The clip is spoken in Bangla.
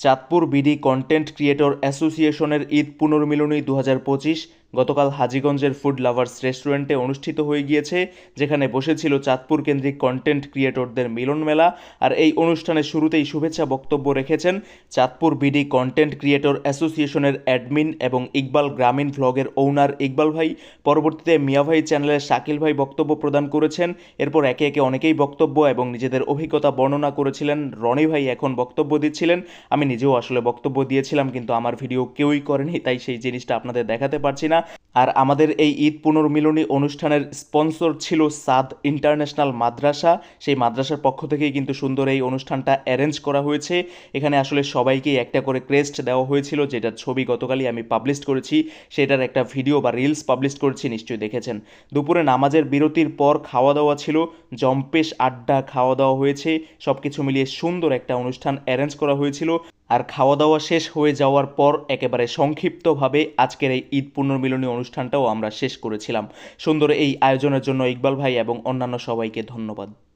চাঁদপুর বিডি কন্টেন্ট ক্রিয়েটর অ্যাসোসিয়েশনের ঈদ পুনর্মিলনী দু পঁচিশ গতকাল হাজিগঞ্জের ফুড লাভার্স রেস্টুরেন্টে অনুষ্ঠিত হয়ে গিয়েছে, যেখানে বসেছিল চাঁদপুর কেন্দ্রিক কন্টেন্ট ক্রিয়েটরদের মিলন মেলা। আর এই অনুষ্ঠানের শুরুতেই শুভেচ্ছা বক্তব্য রেখেছেন চাঁদপুর বিডি কন্টেন্ট ক্রিয়েটর অ্যাসোসিয়েশনের অ্যাডমিন এবং ইকবাল গ্রামীণ ভ্লগের ওনার ইকবাল ভাই। পরবর্তীতে মিয়া ভাই চ্যানেলের শাকিল ভাই বক্তব্য প্রদান করেছেন। এরপর একে একে অনেকেই বক্তব্য এবং নিজেদের অভিজ্ঞতা বর্ণনা করেছিলেন। রনি ভাই এখন বক্তব্য দিচ্ছিলেন। আমি নিজেও আসলে বক্তব্য দিয়েছিলাম, কিন্তু আমার ভিডিও কেউই করেনি, তাই সেই জিনিসটা আপনাদের দেখাতে পারছি না আর আমাদের এই ঈদ পুনর্মিলনী অনুষ্ঠানের স্পন্সর ছিল সাদ ইন্টারন্যাশনাল মাদ্রাসা। সেই মাদ্রাসার পক্ষ থেকেই কিন্তু সুন্দর এই অনুষ্ঠানটা অ্যারেঞ্জ করা হয়েছে। এখানে আসলে সবাইকেই একটা করে ক্রেস্ট দেওয়া হয়েছিল, যেটার ছবি গতকালই আমি পাবলিশ করেছি। সেটার একটা ভিডিও বা রিলস পাবলিশ করেছি, নিশ্চয়ই দেখেছেন। দুপুরে নামাজের বিরতির পর খাওয়া দাওয়া ছিল, জম্পেশ আড্ডা খাওয়া দাওয়া হয়েছে। সব কিছু মিলিয়ে সুন্দর একটা অনুষ্ঠান অ্যারেঞ্জ করা হয়েছিল। আর খাওয়া দাওয়া শেষ হয়ে যাওয়ার পর একেবারে সংক্ষিপ্তভাবে আজকের এই ঈদ পুনর্মিলনী অনুষ্ঠানটাও আমরা শেষ করেছিলাম। সুন্দর এই আয়োজনের জন্য ইকবাল ভাই এবং অন্যান্য সবাইকে ধন্যবাদ।